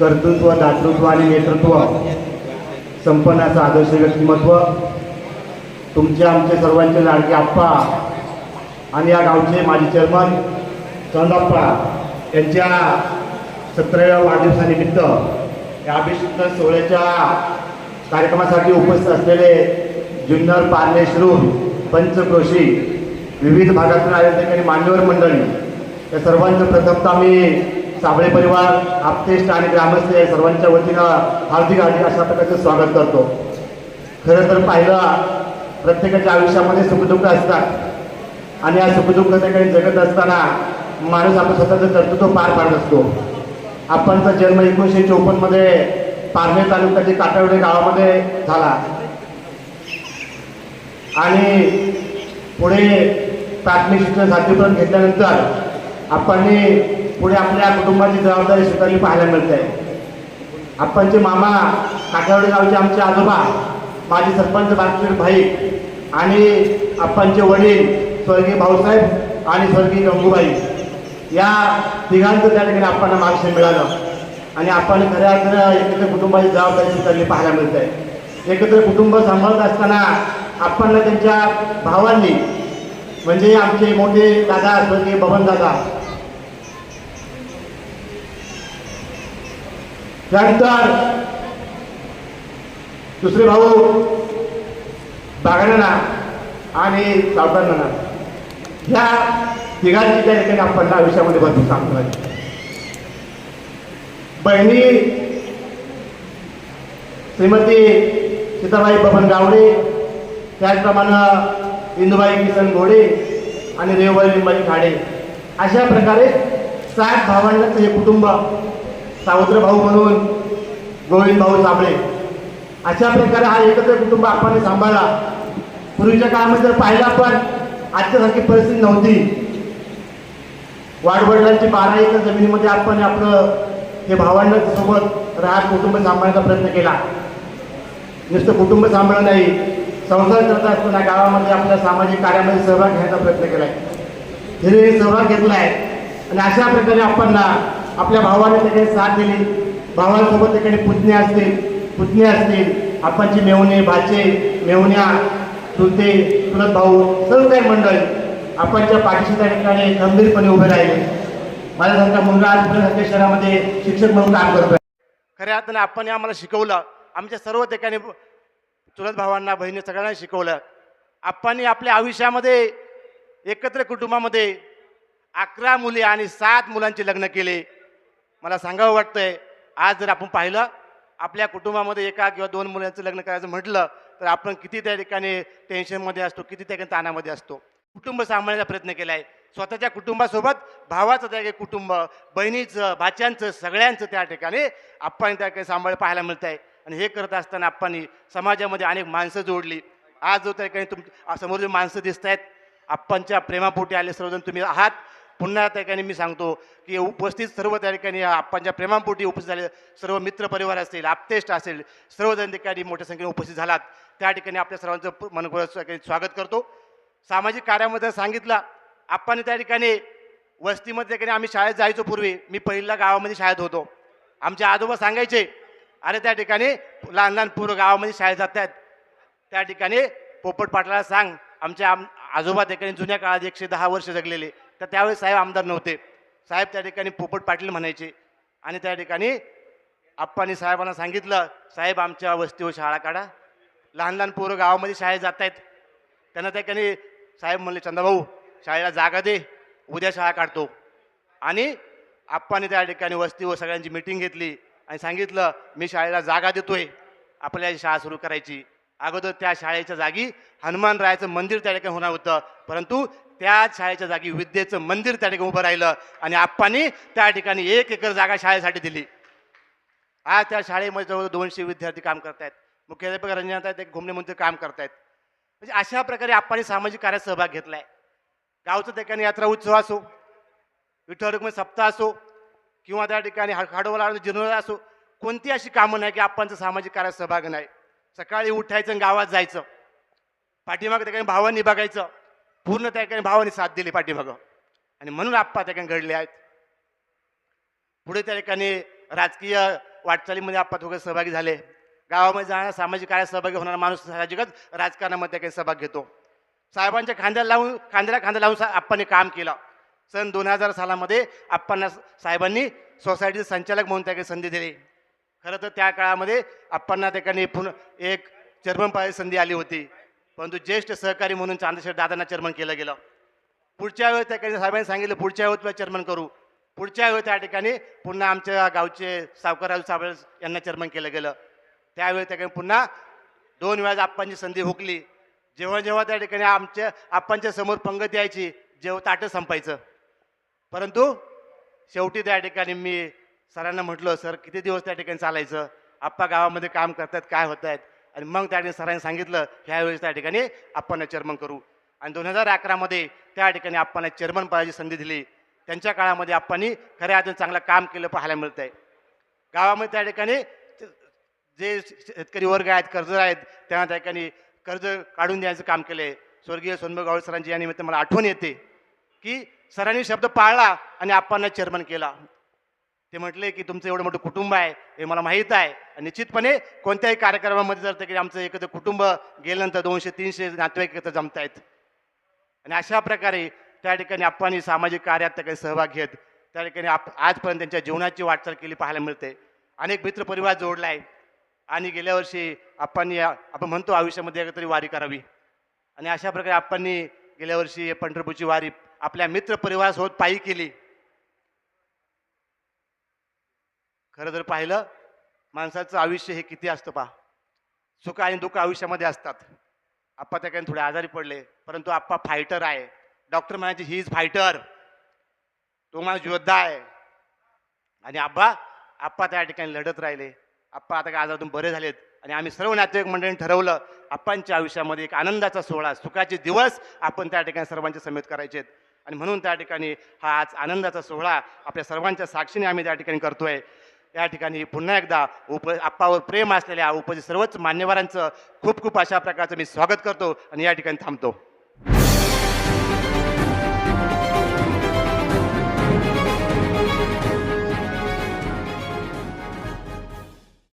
कर्तृत्व दातृत्व आणि नेतृत्व संपन्नाचं आदर्श व्यक्तिमत्व. तुमचे आमचे सर्वांचे लाडके आप्पा आणि या गावचे माजी चेअरमन चंदाप्पा यांच्या सतराव्या वाढदिवसानिमित्त या अभिषिक्त सोहळ्याच्या कार्यक्रमासाठी उपस्थित असलेले जुन्नर पार्लेश्रूर पंचक्रोशी विविध भागातून आयोजक आणि मान्यवर मंडळी या सर्वांचं प्रथमता मी साबळे परिवार आपतेष्ट आणि ग्रामस्थ या सर्वांच्या वतीनं हार्दिक हार्दिक अशा प्रकारचं स्वागत करतो. खरं तर पाहिलं प्रत्येकाच्या आयुष्यामध्ये सुखदुःख असतात. आणि या सुखदुःख काही जगत असताना माणूस आपण स्वतःचं कर्तृत्व पार पाडत असतो. आपणचा जन्म एकोणीसशे चौपन्नमध्ये पारनेर तालुक्याच्या काटावडे गावामध्ये झाला. आणि पुढे प्राथमिक शिक्षण सातवीपर्यंत घेतल्यानंतर आपण पुढे आपल्या कुटुंबाची जबाबदारी स्वीकारली पाहायला मिळते. आपणचे मामा काठावडे गावचे आमचे आजोबा माजी सरपंच बालकृष्ण भाई आणि आपणचे वडील स्वर्गीय भाऊसाहेब आणि स्वर्गीय गंगूबाई या तिघांचं त्या ठिकाणी आपण मार्गदर्शन मिळालं. आणि आपण खऱ्या अर्थानं एकत्र कुटुंबाची जबाबदारी स्वीकारली पाहायला मिळते. एकत्र कुटुंब सांभाळत असताना आपण त्यांच्या भावांनी म्हणजे आमचे मोठे दादा स्वर्गीय बबन दादा त्यानंतर दुसरे भाऊ बागणना आणि सावकारना ह्या तिघांची त्या ठिकाणी आपण आयुष्यामध्ये भरपूर काम करायचं बहिणी श्रीमती सीताबाई बबन गावडे त्याचप्रमाणे इंदुबाई किसन घोडे आणि रेवबाई लिंबाई खाडे. अशा प्रकारे सात भावांचं हे कुटुंब सावत्र भाऊ म्हणून गोविंद भाऊ साबळे अशा प्रकारे हा एकत्र कुटुंब आपण सांभाळला. पूर्वीच्या काळामध्ये जर पाहिलं आपण आजच्यासारखी परिस्थिती नव्हती. वाडवडिलांची बारा एकर जमिनीमध्ये आपण आपलं हे भावांना सोबत राहत कुटुंब सांभाळण्याचा प्रयत्न केला. नुसतं कुटुंब सांभाळलं नाही संसार करत असताना गावामध्ये आपल्या सामाजिक कार्यामध्ये सहभाग घेण्याचा प्रयत्न केला आहे हिरे सहभाग घेतला आहे आणि अशा प्रकारे आपण ना आपल्या भावाने त्याकडे साथ दिली. भावांसोबत त्याकडे पुतणे असतील पुतणे असतील आपणची मेवणे भाचे मेवण्या चुलते चुलत भाऊ सर्व काही मंडळी आपणच्या पाठीशी त्या ठिकाणी गंभीरपणे उभे राहिले. माझ्यासारखा मुलगा आजपर्यंत शहरामध्ये शिक्षक म्हणून काम करतोय. खऱ्या अर्थाने आपण आम्हाला शिकवलं. आमच्या सर्व ठिकाणी चुलत भावांना बहिणी सगळ्यांना शिकवलं. आपण आपल्या आयुष्यामध्ये एकत्र कुटुंबामध्ये अकरा मुली आणि सात मुलांचे लग्न केले. मला सांगावं वाटतंय आज जर आपण पाहिलं आपल्या कुटुंबामध्ये एका किंवा दोन मुलांचं लग्न करायचं म्हटलं तर आपण किती त्या ठिकाणी टेन्शनमध्ये असतो किती त्या ठिकाणी ताणामध्ये असतो. कुटुंब सांभाळण्याचा प्रयत्न केला आहे स्वतःच्या कुटुंबासोबत भावाचं त्या कुटुंब बहिणीचं भाच्यांचं सगळ्यांचं त्या ठिकाणी आपण त्या ठिकाणी सांभाळ पाहायला मिळत आहे आणि हे करत असताना आपण समाजामध्ये अनेक माणसं जोडली. आज जो त्या ठिकाणी तुम समोर जे माणसं दिसत आहेत आपणच्या प्रेमापोटी आले सर्वजण तुम्ही आहात. पुन्हा त्या ठिकाणी मी सांगतो की उपस्थित सर्व त्या ठिकाणी आप्पांच्या प्रेमापोटी उपस्थित झाले सर्व मित्रपरिवार असेल असतील आपतेष्ट असेल सर्वजण ठिकाणी मोठ्या संख्येने उपस्थित झालात त्या ठिकाणी आपल्या सर्वांचं मनपूर्वक स्वागत करतो सामाजिक कार्यामध्ये सांगितलं आपण त्या ठिकाणी वस्तीमध्ये ठिकाणी आम्ही शाळेत जायचो पूर्वी मी पहिल्या गावामध्ये शाळेत होतो आमचे आजोबा सांगायचे अरे त्या ठिकाणी लहान लहान पोरं गावामध्ये शाळेत जात आहेत त्या ठिकाणी पोपट पाटलाला सांग आमच्या आम आजोबा त्या ठिकाणी जुन्या काळात एकशे दहा वर्ष जगलेले तर त्यावेळेस साहेब आमदार नव्हते. साहेब त्या ठिकाणी पोपट पाटील म्हणायचे. आणि त्या ठिकाणी आप्पांनी साहेबांना सांगितलं साहेब आमच्या वस्तीवर शाळा काढा. लहान लहान पोरं गावामध्ये शाळेत जात आहेत त्यांना त्या ठिकाणी साहेब म्हणले चंद्रभाऊ शाळेला जागा दे. उद्या शाळा काढतो. आणि आप्पाने त्या ठिकाणी वस्तीवर सगळ्यांची मिटिंग घेतली आणि सांगितलं मी शाळेला जागा देतोय. आपल्याला शाळा सुरू करायची. अगोदर त्या शाळेच्या जागी हनुमानरायाचं मंदिर त्या ठिकाणी होणार होतं. परंतु त्याच शाळेच्या जागी विद्येचं मंदिर त्या ठिकाणी उभं राहिलं आणि आप्पांनी त्या ठिकाणी एक एकर जागा शाळेसाठी दिली. आज त्या शाळेमध्ये जवळ दोनशे विद्यार्थी काम करतायत. मुख्याध्यापक रंजनात आहेत एक घुमणे मंत्री काम करतायत. म्हणजे अशा प्रकारे आप्पांनी सामाजिक कार्यात सहभाग घेतलाय. गावचं त्या ठिकाणी यात्रा उत्सव असो विठ्ठल रुक्मिणी सप्ताह असो किंवा त्या ठिकाणी हाडोवाला जिनोला असो कोणती अशी कामं नाही की आपणचं सामाजिक कार्यात सहभाग नाही. सकाळी उठायचं आणि गावात जायचं. पाठीमागं त्या ठिकाणी भावांनी बघायचं. पूर्ण त्या ठिकाणी भावाने साथ दिली पाठीमागं. आणि म्हणून आप्पा त्या ठिकाणी घडले आहेत. पुढे त्या ठिकाणी राजकीय वाटचालीमध्ये आप्पा थोडे सहभागी झाले. गावामध्ये जाणारा सामाजिक कार्यात सहभागी होणारा माणूस साहजिकच राजकारणामध्ये काही सहभाग घेतो. साहेबांच्या खांद्याला लावून खांद्याला खांदा लावून आप्पाने काम केलं. सन दोन हजार सालामध्ये आप्पांना साहेबांनी सोसायटीचे संचालक म्हणून त्याकडे संधी दिली. खरं तर त्या काळामध्ये आपणना ठिकाणी पुन्हा एक चर्मन पाहिजे संधी आली होती. परंतु ज्येष्ठ सहकारी म्हणून चांदेश्वर दादांना चेअरमन केलं गेलं. पुढच्या वेळेस त्या साहेबांनी सांगितलं पुढच्या वेळेस तुला चेअरमन करू. पुढच्या वेळेस त्या ठिकाणी पुन्हा आमच्या गावचे सावकारराव साहेब यांना चेअरमन केलं गेलं. त्यावेळी त्या ठिकाणी पुन्हा दोन वेळा आप्पांची संधी हुकली. जेव्हा जेव्हा त्या ठिकाणी आमच्या आप्पांच्या समोर पंगत यायची जेव्हा ताटं संपायचं. परंतु शेवटी त्या ठिकाणी मी सरांना म्हटलं सर किती दिवस त्या ठिकाणी चालायचं? आप्पा गावामध्ये काम करतात काय होत आहेत आणि मग त्या ठिकाणी सरांनी सांगितलं ह्यावेळेस त्या ठिकाणी आपण चेअरमन करू. आणि दोन हजार अकरामध्ये त्या ठिकाणी आपण चेअरमन पदाची संधी दिली. त्यांच्या काळामध्ये आपण खऱ्या अर्थाने चांगलं काम केलं पाहायला मिळतंय. गावामध्ये त्या ठिकाणी जे शेतकरी वर्ग आहेत कर्ज आहेत त्यांना त्या ठिकाणी कर्ज काढून द्यायचं काम केलंय. स्वर्गीय सोनबा गावळ सरांची यानिमित्त मला आठवण येते की सरांनी शब्द पाळला आणि आपण चेअरमन केला. ते म्हटले की तुमचं एवढं मोठं कुटुंब आहे हे मला माहीत आहे. निश्चितपणे कोणत्याही कार्यक्रमामध्ये जर ते आमचं एकत्र कुटुंब गेल्यानंतर दोनशे तीनशे नातेवाईक एकत्र जमतायत आणि अशा प्रकारे त्या ठिकाणी आपण सामाजिक कार्यात त्या काही सहभाग घेत त्या ठिकाणी आप आजपर्यंत त्यांच्या जीवनाची वाटचाल केली पाहायला मिळते. अनेक मित्र परिवार जोडला आहे आणि गेल्या वर्षी आपण आपण म्हणतो आयुष्यामध्ये एकतरी वारी करावी. आणि अशा प्रकारे आपण गेल्या वर्षी पंढरपूरची वारी आपल्या मित्र परिवारासोबत पायी केली. खरं जर पाहिलं माणसाचं आयुष्य हे किती असतं पहा. सुख आणि दुःख आयुष्यामध्ये असतात. आप्पा त्या काही थोडे आजारी पडले परंतु आप्पा फायटर आहे. डॉक्टर म्हणायचे ही इज फायटर तो माणूस योद्धा आहे. आणि आब्बा आप्पा त्या ठिकाणी लढत राहिले. आप्पा आता काय आजारातून बरे झालेत. आणि आम्ही सर्व नातेवाईक मंडळींनी ठरवलं आप्पांच्या आयुष्यामध्ये एक आनंदाचा सोहळा सुखाचे दिवस आपण त्या ठिकाणी सर्वांच्या समेत करायचेत आणि म्हणून त्या ठिकाणी हा आज आनंदाचा सोहळा आपल्या सर्वांच्या साक्षीने आम्ही त्या ठिकाणी करतोय. या ठिकाणी पुन्हा एकदा उप आप्पावर प्रेम असलेल्या उपस्थित सर्वच मान्यवरांचं खूप खूप अशा प्रकारचं मी स्वागत करतो आणि या ठिकाणी थांबतो.